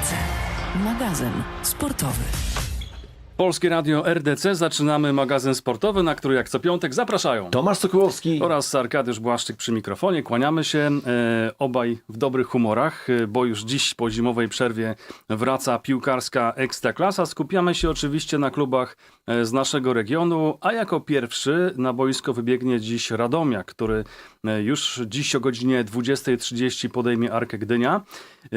RDC. Magazyn sportowy. Polskie Radio RDC zaczynamy magazyn sportowy, na który jak co piątek zapraszają. Tomasz Sokołowski. Oraz Arkadiusz Błaszczyk przy mikrofonie. Kłaniamy się e, obaj w dobrych humorach, e, bo już dziś po zimowej przerwie wraca piłkarska Ekstraklasa. Skupiamy się oczywiście na klubach e, z naszego regionu, a jako pierwszy na boisko wybiegnie dziś Radomiak, który już dziś o godzinie 20.30 podejmie Arkę Gdynia. E,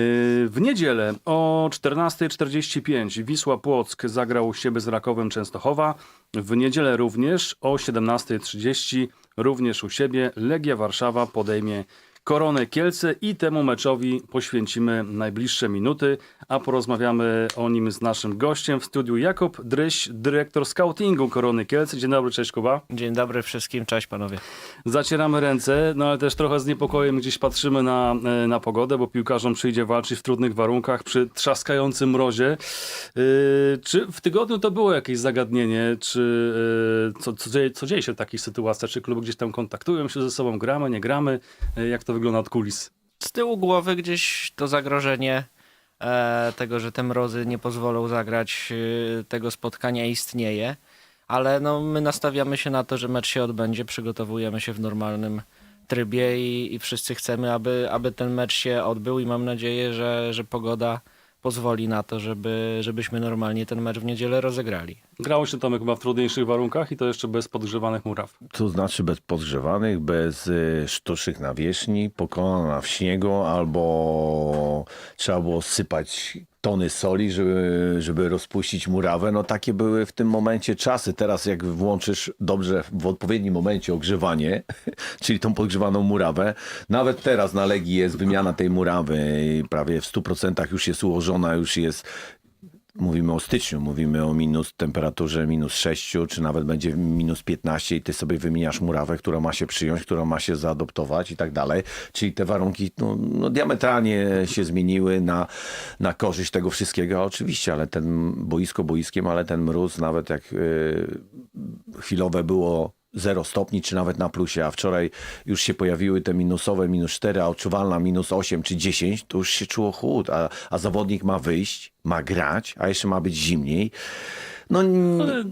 W niedzielę o 14.45 Wisła Płock zagrał u siebie z Rakowem Częstochowa. W niedzielę również o 17.30 również u siebie Legia Warszawa podejmie Koronę Kielce i temu meczowi poświęcimy najbliższe minuty, a porozmawiamy o nim z naszym gościem w studiu Jakub Dryś, dyrektor scoutingu Korony Kielce. Dzień dobry, cześć Kuba. Dzień dobry wszystkim, cześć panowie. Zacieramy ręce, no ale też trochę z niepokojem gdzieś patrzymy na, e, na pogodę, bo piłkarzom przyjdzie walczyć w trudnych warunkach przy trzaskającym mrozie. Yy, czy w tygodniu to było jakieś zagadnienie? Czy yy, co, co, dzieje, co dzieje się w takich sytuacjach? Czy kluby gdzieś tam kontaktują się ze sobą, gramy, nie gramy? Yy, jak to wygląda od kulis? Z tyłu głowy gdzieś to zagrożenie e, tego, że te mrozy nie pozwolą zagrać e, tego spotkania istnieje, ale no, my nastawiamy się na to, że mecz się odbędzie, przygotowujemy się w normalnym trybie i, i wszyscy chcemy, aby, aby ten mecz się odbył i mam nadzieję, że, że pogoda pozwoli na to, żeby, żebyśmy normalnie ten mecz w niedzielę rozegrali. Grało się Tomek chyba w trudniejszych warunkach i to jeszcze bez podgrzewanych muraw. To znaczy bez podgrzewanych, bez y, sztucznych nawierzchni, pokonana w śniegu, albo trzeba było sypać tony soli, żeby, żeby rozpuścić murawę. No takie były w tym momencie czasy. Teraz jak włączysz dobrze w odpowiednim momencie ogrzewanie, czyli tą podgrzewaną murawę, nawet teraz na Legii jest wymiana tej murawy i prawie w 100% już jest ułożona, już jest Mówimy o styczniu, mówimy o minus temperaturze minus 6, czy nawet będzie minus 15 i ty sobie wymieniasz murawę, która ma się przyjąć, która ma się zaadoptować i tak dalej. Czyli te warunki no, no, diametralnie się zmieniły na, na korzyść tego wszystkiego. Oczywiście, ale ten boisko boiskiem, ale ten mróz nawet jak yy, chwilowe było 0 stopni, czy nawet na plusie, a wczoraj już się pojawiły te minusowe, minus 4, a odczuwalna minus 8 czy 10, to już się czuło chłód, a, a zawodnik ma wyjść, ma grać, a jeszcze ma być zimniej. No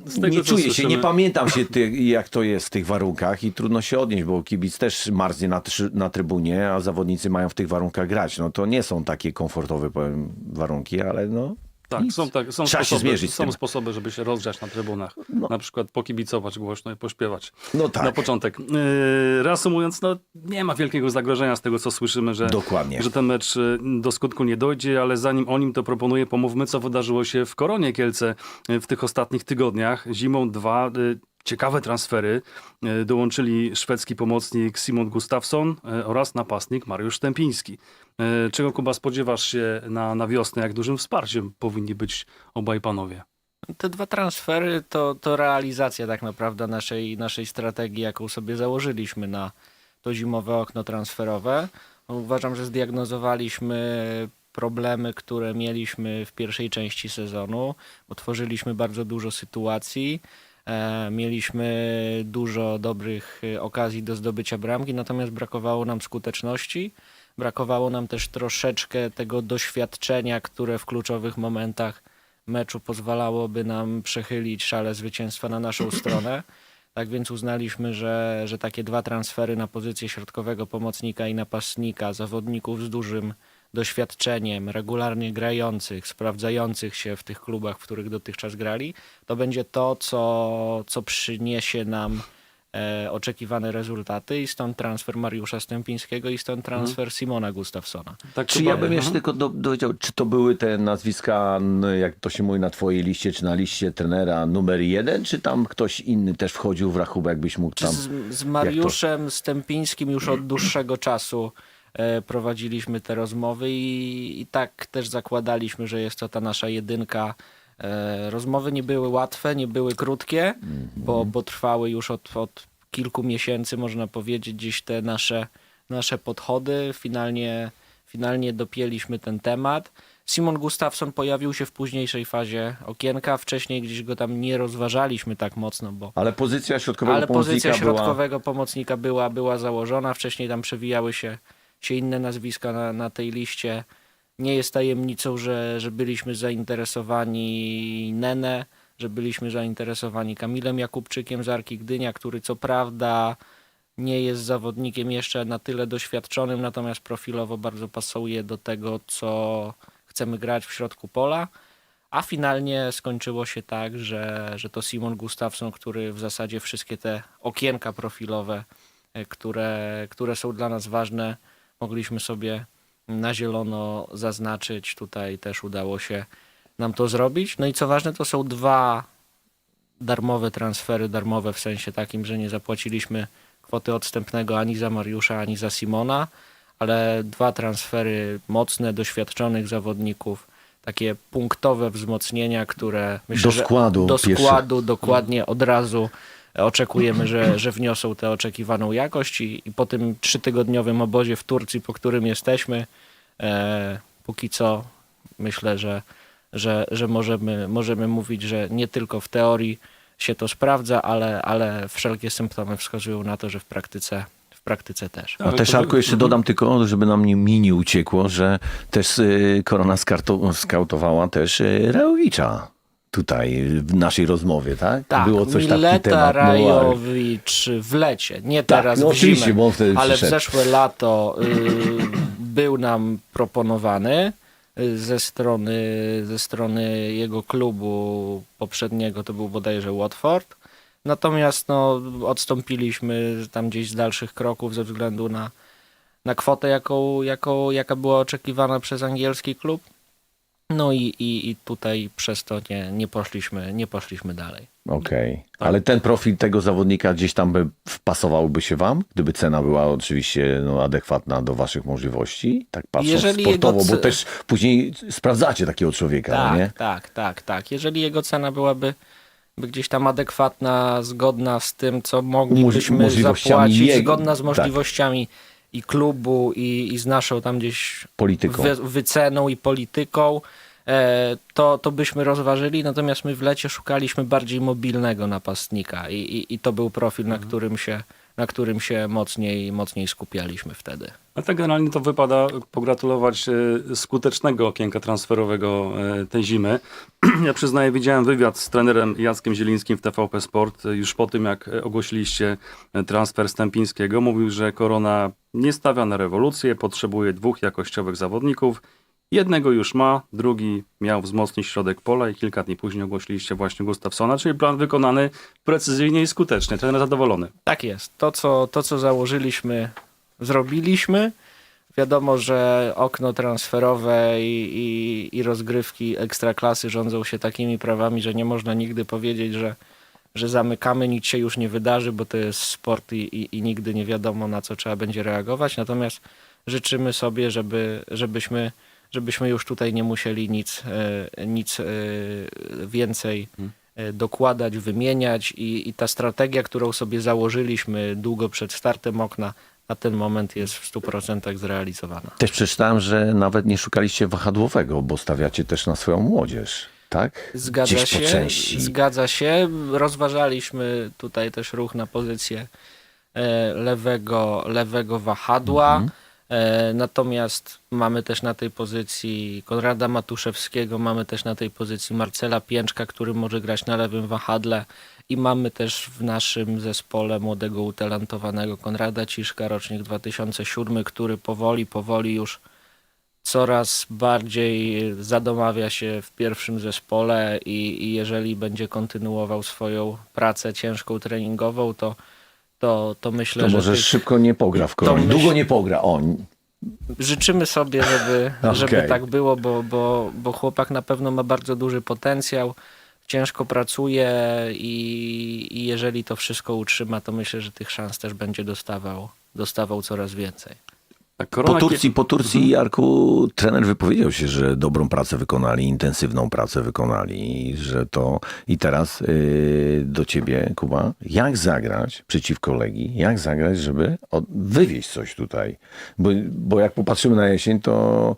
z tego, nie czuję się, nie pamiętam się ty, jak to jest w tych warunkach i trudno się odnieść, bo kibic też marznie na, na trybunie, a zawodnicy mają w tych warunkach grać. No to nie są takie komfortowe powiem, warunki, ale no Tak, nic. są, tak, są, Trzeba się sposoby, zmierzyć z są tym. sposoby, żeby się rozgrzać na trybunach. Na przykład pokibicować głośno i pośpiewać. No tak. Na początek. Yy, reasumując, no, nie ma wielkiego zagrożenia z tego, co słyszymy, że, Dokładnie. że ten mecz y, do skutku nie dojdzie, ale zanim o nim to proponuję, pomówmy, co wydarzyło się w Koronie Kielce y, w tych ostatnich tygodniach. Zimą dwa y, ciekawe transfery. Y, Dołączyli szwedzki pomocnik Simon Gustafsson y, oraz napastnik Mariusz Stępiński. Y, Czego, Kuba, spodziewasz się na, na wiosnę? Jak dużym wsparciem powinni być obaj panowie? Te dwa transfery to, to realizacja tak naprawdę naszej, naszej strategii, jaką sobie założyliśmy na to zimowe okno transferowe. Uważam, że zdiagnozowaliśmy problemy, które mieliśmy w pierwszej części sezonu. Otworzyliśmy bardzo dużo sytuacji. E, mieliśmy dużo dobrych e, okazji do zdobycia bramki, natomiast brakowało nam skuteczności. Brakowało nam też troszeczkę tego doświadczenia, które w kluczowych momentach meczu pozwalałoby nam przechylić szale zwycięstwa na naszą stronę. Tak więc uznaliśmy, że, że takie dwa transfery na pozycję środkowego pomocnika i napastnika, zawodników z dużym doświadczeniem, regularnie grających, sprawdzających się w tych klubach, w których dotychczas grali, to będzie to, co, co przyniesie nam e, oczekiwane rezultaty i stąd transfer Mariusza Stępińskiego i stąd transfer Simona Gustafsona. Tak, Czy ja bym jeszcze Mhm. tylko do, dowiedział, czy to były te nazwiska, jak to się mówi na twojej liście, czy na liście trenera numer jeden, czy tam ktoś inny też wchodził w rachubę, jakbyś mógł tam... z, z Mariuszem Stępińskim już od dłuższego czasu prowadziliśmy te rozmowy i, i tak też zakładaliśmy, że jest to ta nasza jedynka. E, rozmowy nie były łatwe, nie były krótkie, bo, bo trwały już od, od kilku miesięcy, można powiedzieć, gdzieś te nasze, nasze podchody. Finalnie, finalnie dopięliśmy ten temat. Simon Gustafsson pojawił się w późniejszej fazie okienka. Wcześniej gdzieś go tam nie rozważaliśmy tak mocno, bo, Ale pozycja środkowego ale pomocnika pozycja była... środkowego pomocnika była, była założona. Wcześniej tam przewijały się, się inne nazwiska na, na tej liście. nie jest tajemnicą, że, że byliśmy zainteresowani Nene, że byliśmy zainteresowani Kamilem Jakubczykiem z Arki Gdynia, który co prawda nie jest zawodnikiem jeszcze na tyle doświadczonym, natomiast profilowo bardzo pasuje do tego, co chcemy grać w środku pola. A finalnie skończyło się tak, że, że to Simon Gustafsson, który w zasadzie wszystkie te okienka profilowe, e, które, które są dla nas ważne, mogliśmy sobie na zielono zaznaczyć. Tutaj też udało się nam to zrobić. No i co ważne, to są dwa darmowe transfery, darmowe w sensie takim, że nie zapłaciliśmy kwoty odstępnego ani za Mariusza, ani za Simona, ale dwa transfery mocne, doświadczonych zawodników, takie punktowe wzmocnienia, które myślę, Do że składu do pierwszy- składu dokładnie od razu oczekujemy, że, że wniosą tę oczekiwaną jakość i, i po tym trzytygodniowym obozie w Turcji, po którym jesteśmy, e, póki co myślę, że, że, że możemy, możemy mówić, że nie tylko w teorii się to sprawdza, ale, ale wszelkie symptomy wskazują na to, że w praktyce, w praktyce też. A też, Arku, jeszcze dodam tylko, żeby nam nie, mi nie uciekło, że też y, Korona skautowała też y, Reowicza tutaj w naszej rozmowie, tak? Tak, Było coś taki Mileta temat. Rajowicz w lecie, nie teraz no w zimę, bo wtedy ale w zeszłe lato y, był nam proponowany y, ze strony, ze strony jego klubu poprzedniego, to był bodajże Watford. Natomiast no, odstąpiliśmy tam gdzieś z dalszych kroków ze względu na, na kwotę, jaką, jaką, jaka była oczekiwana przez angielski klub. No i, i, i tutaj przez to nie, nie, poszliśmy, nie poszliśmy dalej. Okej, ale ten profil tego zawodnika gdzieś tam by wpasowałby się wam, gdyby cena była oczywiście no, adekwatna do waszych możliwości, tak patrząc Jeżeli sportowo, jego bo też później sprawdzacie takiego człowieka, no Tak, nie? tak, tak, tak. Jeżeli jego cena byłaby by gdzieś tam adekwatna, zgodna z tym, co moglibyśmy możliwościami zapłacić, jego- zgodna z tak. I klubu, i, i z naszą tam gdzieś Polityką. wy, wyceną i polityką, e, to, to byśmy rozważyli. Natomiast my w lecie szukaliśmy bardziej mobilnego napastnika i, i, i to był profil, Mhm. na którym się, na którym się mocniej, mocniej skupialiśmy wtedy. A tak generalnie to wypada pogratulować e, skutecznego okienka transferowego e, tej zimy. Ja przyznaję, widziałem wywiad z trenerem Jackiem Zielińskim w TVP Sport e, już po tym, jak ogłosiliście transfer Stępińskiego. Mówił, że Korona nie stawia na rewolucję, potrzebuje dwóch jakościowych zawodników. Jednego już ma, drugi miał wzmocnić środek pola i kilka dni później ogłosiliście właśnie Gustafsona, czyli plan wykonany precyzyjnie i skutecznie. Trener zadowolony. Tak jest. To co, to, co założyliśmy, zrobiliśmy. Wiadomo, że okno transferowe i, i, i rozgrywki ekstraklasy rządzą się takimi prawami, że nie można nigdy powiedzieć, że, że zamykamy, nic się już nie wydarzy, bo to jest sport i, i, i nigdy nie wiadomo, na co trzeba będzie reagować. Natomiast życzymy sobie, żeby, żebyśmy, żebyśmy już tutaj nie musieli nic, e, nic e, więcej e, dokładać, wymieniać i, i ta strategia, którą sobie założyliśmy długo przed startem okna, na ten moment jest w 100% zrealizowana. Też przeczytałem, że nawet nie szukaliście wahadłowego, bo stawiacie też na swoją młodzież, tak? Zgadza Gdzieś się, po części. zgadza się. Rozważaliśmy tutaj też ruch na pozycję lewego, lewego wahadła. Mhm. E, Natomiast mamy też na tej pozycji Konrada Matuszewskiego, mamy też na tej pozycji Marcela Pięczka, który może grać na lewym wahadle i mamy też w naszym zespole młodego utalentowanego Konrada Ciszka, rocznik 2007, który powoli, powoli już coraz bardziej zadomawia się w pierwszym zespole i, i jeżeli będzie kontynuował swoją pracę ciężką treningową, to, to, to myślę, To że może tych- szybko nie pogra w koronie. myśl- Długo nie pogra. O, życzymy sobie, żeby, Okej. żeby tak było, bo, bo, bo chłopak na pewno ma bardzo duży potencjał, ciężko pracuje i, i jeżeli to wszystko utrzyma, to myślę, że tych szans też będzie dostawał, dostawał coraz więcej. Po Turcji, po Turcji, Jarku, trener wypowiedział się, że dobrą pracę wykonali, intensywną pracę wykonali, że to i teraz yy, do ciebie, Kuba, jak zagrać przeciwko Legii, jak zagrać, żeby od, wywieźć coś tutaj, bo, bo jak popatrzymy na jesień, to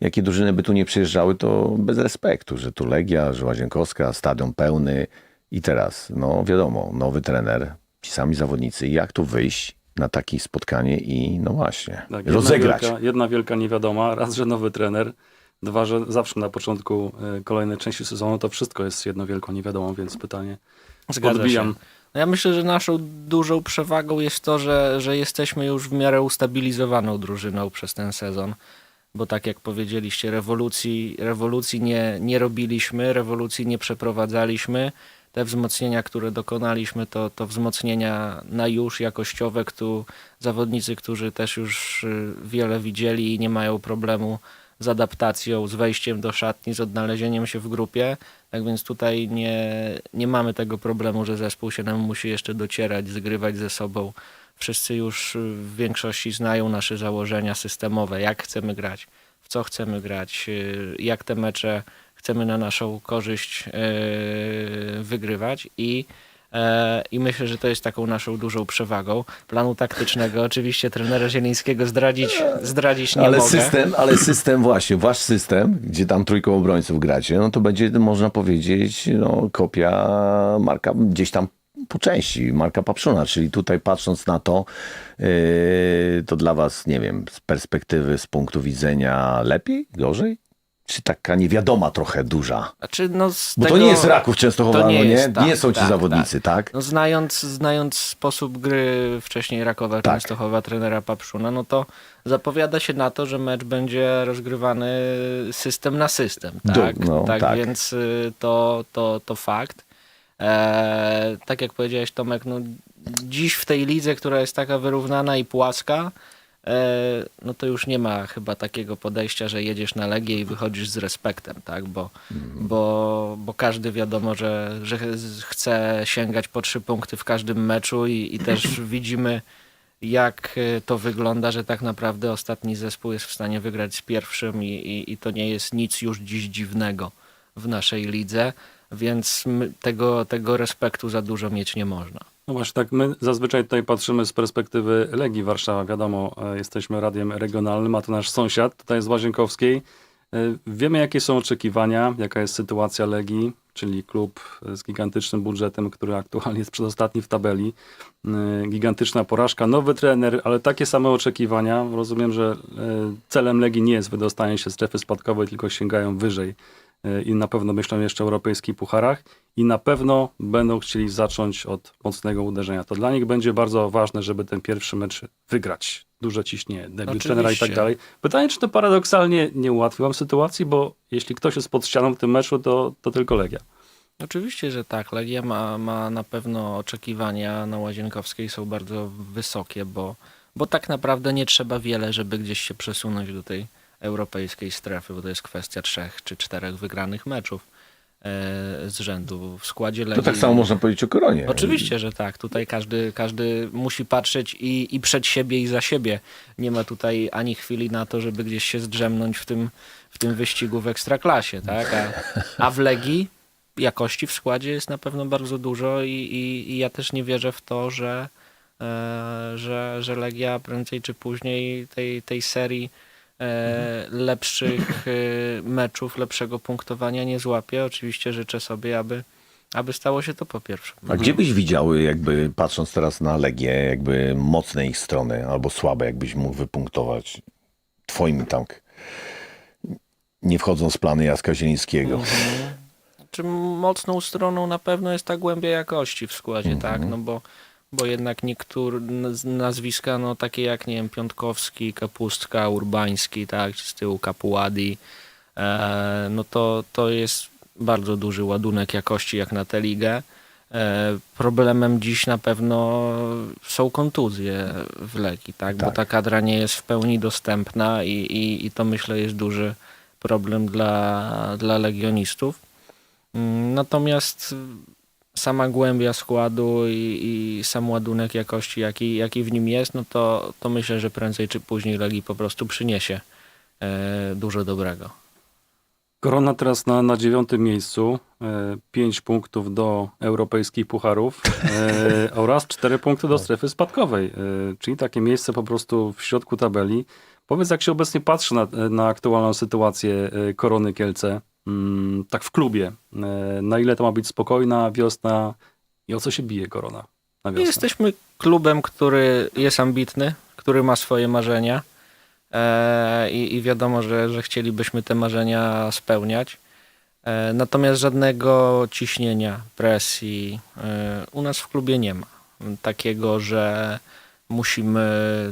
jakie drużyny by tu nie przyjeżdżały, to bez respektu, że tu Legia, że Łazienkowska, stadion pełny i teraz, no wiadomo, nowy trener, ci sami zawodnicy, jak tu wyjść na takie spotkanie i no właśnie, Tak, jedna rozegrać. Wielka, jedna wielka niewiadoma, raz, że nowy trener, Dwa, że zawsze na początku e, kolejnej części sezonu to wszystko jest jedno wielką niewiadomą, więc pytanie Zgadza odbijam. się. No ja myślę, że naszą dużą przewagą jest to, że, że jesteśmy już w miarę ustabilizowaną drużyną przez ten sezon. Bo tak jak powiedzieliście, rewolucji, rewolucji nie, nie robiliśmy, rewolucji nie przeprowadzaliśmy. Te wzmocnienia, które dokonaliśmy, to, to wzmocnienia na już jakościowe, kto, zawodnicy, którzy też już y, wiele widzieli i nie mają problemu z adaptacją, z wejściem do szatni, z odnalezieniem się w grupie. Tak więc tutaj nie, nie mamy tego problemu, że zespół się nam musi jeszcze docierać, zgrywać ze sobą. Wszyscy już y, w większości znają nasze założenia systemowe, jak chcemy grać, w co chcemy grać, y, jak te mecze chcemy na naszą korzyść y, wygrywać i E, I myślę, że to jest taką naszą dużą przewagą. Planu taktycznego oczywiście trenera Zielińskiego zdradzić, zdradzić nie ale mogę. system, ale system właśnie, wasz system, gdzie tam trójką obrońców gracie, no to będzie, można powiedzieć, no, kopia Marka gdzieś tam po części, Marka Papszuna, czyli tutaj patrząc na to, yy, to dla was, nie wiem, z perspektywy, z punktu widzenia lepiej, gorzej? Czy taka niewiadoma trochę duża? Znaczy, no Bo tego, to nie jest Raków Częstochowa, to no nie nie? jest, tak, nie są ci tak, zawodnicy, tak? No znając, znając sposób gry wcześniej Rakowa Tak. Częstochowa trenera Papszuna, no to zapowiada się na to, że mecz będzie rozgrywany system na system. Tak, no, tak, tak. więc y, to, to, to fakt. E, tak jak powiedziałeś Tomek, no, dziś w tej lidze, która jest taka wyrównana i płaska, no to już nie ma chyba takiego podejścia, że jedziesz na Legię i wychodzisz z respektem, tak? Bo, bo, bo każdy wiadomo, że, że ch- chce sięgać po trzy punkty w każdym meczu i, i też widzimy jak e, to wygląda, że tak naprawdę ostatni zespół jest w stanie wygrać z pierwszym i, i, i to nie jest nic już dziś dziwnego w naszej lidze, więc tego, tego respektu za dużo mieć nie można. No właśnie tak, my zazwyczaj tutaj patrzymy z perspektywy Legii Warszawa. Wiadomo, e, jesteśmy radiem regionalnym, a to nasz sąsiad tutaj z Łazienkowskiej. E, Wiemy, jakie są oczekiwania, jaka jest sytuacja Legii, czyli klub z gigantycznym budżetem, który aktualnie jest przedostatni w tabeli. E, Gigantyczna porażka, nowy trener, ale takie same oczekiwania. Rozumiem, że e, celem Legii nie jest wydostanie się z strefy spadkowej, tylko sięgają wyżej e, i na pewno myślą jeszcze o europejskich pucharach i na pewno będą chcieli zacząć od mocnego uderzenia. To dla nich będzie bardzo ważne, żeby ten pierwszy mecz wygrać. Duże ciśnienie, debiut trenera i tak dalej. Pytanie, czy to paradoksalnie nie ułatwi wam sytuacji, bo jeśli ktoś jest pod ścianą w tym meczu, to, to tylko Legia. Oczywiście, że tak. Legia ma, ma na pewno oczekiwania na Łazienkowskiej są bardzo wysokie, bo, bo tak naprawdę nie trzeba wiele, żeby gdzieś się przesunąć do tej europejskiej strefy, bo to jest kwestia trzech czy czterech wygranych meczów e, z rzędu w składzie Legii. To tak samo można powiedzieć o Koronie. Oczywiście, że tak. Tutaj każdy, każdy musi patrzeć i, i przed siebie, i za siebie. Nie ma tutaj ani chwili na to, żeby gdzieś się zdrzemnąć w tym, w tym wyścigu w ekstraklasie, tak? A, a w Legii jakości w składzie jest na pewno bardzo dużo i, i, i ja też nie wierzę w to, że, e, że, że Legia prędzej czy później tej, tej serii lepszych e, meczów, lepszego punktowania nie złapie. Oczywiście życzę sobie, aby, aby stało się to po pierwsze. A gdzie byś widział, jakby patrząc teraz na Legię, jakby mocne ich strony albo słabe, jakbyś mógł wypunktować twoim tam, nie wchodząc w plany Jacka Zielińskiego. Czy mocną stroną na pewno jest ta głębia jakości w składzie, tak? No bo, bo jednak niektóre naz- nazwiska, no takie jak, nie wiem, Piątkowski, Kapustka, Urbański, tak? Z tyłu Kapuładi, e, no to, to jest bardzo duży ładunek jakości jak na tę ligę. E, problemem dziś na pewno są kontuzje w Legii, tak? Bo Tak. ta kadra nie jest w pełni dostępna i, i, i to myślę jest duży problem dla, dla legionistów. Mm, Natomiast sama głębia składu i, i sam ładunek jakości, jaki, jaki w nim jest, no to, to myślę, że prędzej czy później Legii po prostu przyniesie e, dużo dobrego. Korona teraz na, na dziewiątym miejscu, e, pięć punktów do europejskich pucharów e, oraz cztery punkty do strefy spadkowej, e, czyli takie miejsce po prostu w środku tabeli. Powiedz, jak się obecnie patrzy na, na aktualną sytuację e, Korony Kielce, mm, tak w klubie, e, na ile to ma być spokojna wiosna i o co się bije Korona na wiosnę? jesteśmy klubem, który jest ambitny, który ma swoje marzenia. e, i, i wiadomo, że, że chcielibyśmy te marzenia spełniać. Natomiast żadnego ciśnienia, presji u nas w klubie nie ma. Takiego, że musimy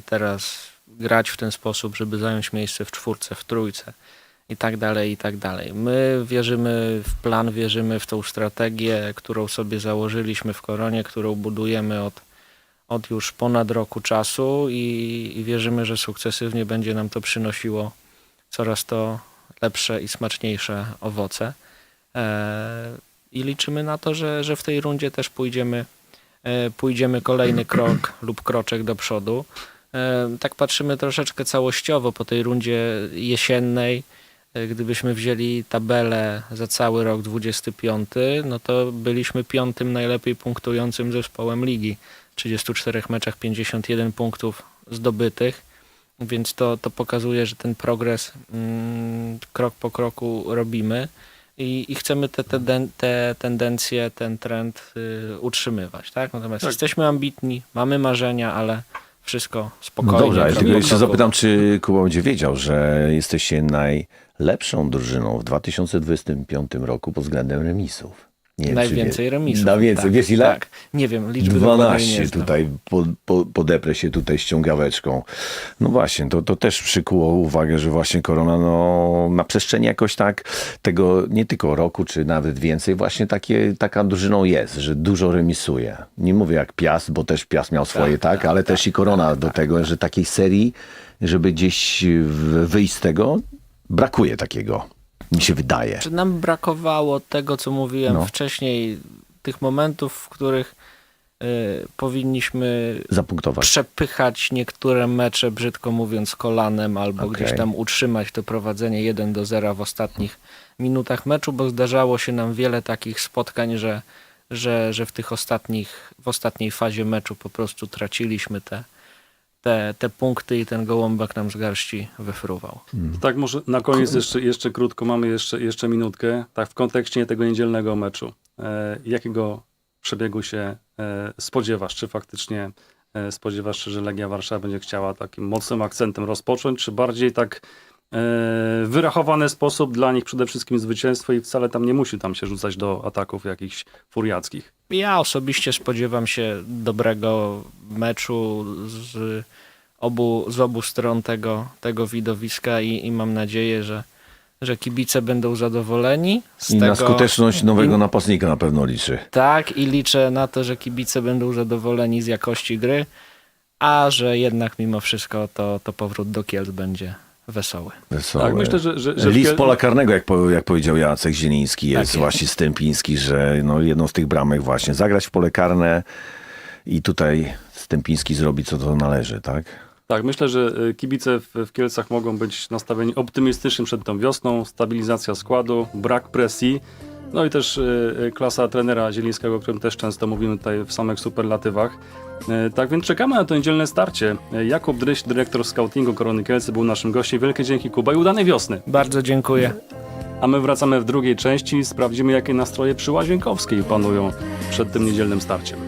teraz grać w ten sposób, żeby zająć miejsce w czwórce, w trójce i tak dalej, i tak dalej. My wierzymy w plan, wierzymy w tą strategię, którą sobie założyliśmy w Koronie, którą budujemy od, od już ponad roku czasu i, i wierzymy, że sukcesywnie będzie nam to przynosiło coraz to lepsze i smaczniejsze owoce. E, I liczymy na to, że, że w tej rundzie też pójdziemy, e, pójdziemy kolejny krok lub kroczek do przodu. Tak patrzymy troszeczkę całościowo po tej rundzie jesiennej. E, Gdybyśmy wzięli tabelę za cały rok 25, no to byliśmy piątym najlepiej punktującym zespołem ligi. 34 meczach 51 punktów zdobytych, więc to, to pokazuje, że ten progres mm, krok po kroku robimy i, i chcemy te, te, te tendencje, ten trend y, utrzymywać. Tak? Natomiast Tak. jesteśmy ambitni, mamy marzenia, ale wszystko No spokojnie. dobrze, ale krok jeszcze zapytam, czy Kuba będzie wiedział, że jesteście najlepszą drużyną w 2025 roku pod względem remisów. Nie Najwięcej wie- remisów. Najwięcej. tak, Wiesz ile? Tak. Nie wiem, liczby dokładnej 12 nie znam. tutaj po, po, podeprę się tutaj ściągaweczką. No właśnie, to, to też przykuło uwagę, że właśnie korona no, na przestrzeni jakoś tak tego nie tylko roku, czy nawet więcej, właśnie takie, taka drużyną jest, że dużo remisuje. Nie mówię jak Piast, bo też Piast miał swoje, tak, ale też i korona do tego, że takiej serii, żeby gdzieś wyjść z tego, brakuje takiego. Mi się wydaje. Czy nam brakowało tego, co mówiłem No. wcześniej, tych momentów, w których y, powinniśmy Zapunktować. przepychać niektóre mecze, brzydko mówiąc, kolanem, albo Okej. gdzieś tam utrzymać to prowadzenie 1 do 0 w ostatnich minutach meczu, bo zdarzało się nam wiele takich spotkań, że, że, że w tych ostatnich, w ostatniej fazie meczu po prostu traciliśmy te, te, te punkty i ten gołąbek nam z garści wyfruwał. Tak, może na koniec jeszcze, jeszcze krótko, mamy jeszcze, jeszcze minutkę. Tak, w kontekście tego niedzielnego meczu. E, jakiego przebiegu się e, spodziewasz? Czy faktycznie e, spodziewasz się, że Legia Warszawa będzie chciała takim mocnym akcentem rozpocząć, czy bardziej tak wyrachowany sposób dla nich przede wszystkim zwycięstwo i wcale tam nie musi tam się rzucać do ataków jakichś furiackich? Ja osobiście spodziewam się dobrego meczu z obu, z obu stron tego, tego widowiska i, i mam nadzieję, że, że kibice będą zadowoleni z I tego. na skuteczność nowego i- napastnika na pewno liczy. Tak, i liczę na to, że kibice będą zadowoleni z jakości gry, a że jednak mimo wszystko to, to powrót do Kielc będzie wesoły. Wesołe. Tak, myślę, że... że, że List pola karnego, jak, po, jak powiedział Jacek Zieliński, jest jest. właśnie Stępiński, że no, jedną z tych bramek właśnie zagrać w pole karne i tutaj Stępiński zrobi co to należy, tak? Tak, myślę, że y, kibice w, w Kielcach mogą być nastawieni optymistycznie przed tą wiosną. Stabilizacja składu, brak presji. No i też y, y, klasa trenera Zielińskiego, o którym też często mówimy tutaj w samych superlatywach. Y, Tak więc czekamy na to niedzielne starcie. Jakub Dryś, dyrektor scoutingu Korony Kielce, był naszym gościem. Wielkie dzięki Kuba i udanej wiosny. Bardzo dziękuję. A my wracamy w drugiej części. Sprawdzimy, jakie nastroje przy Łazienkowskiej panują przed tym niedzielnym starciem.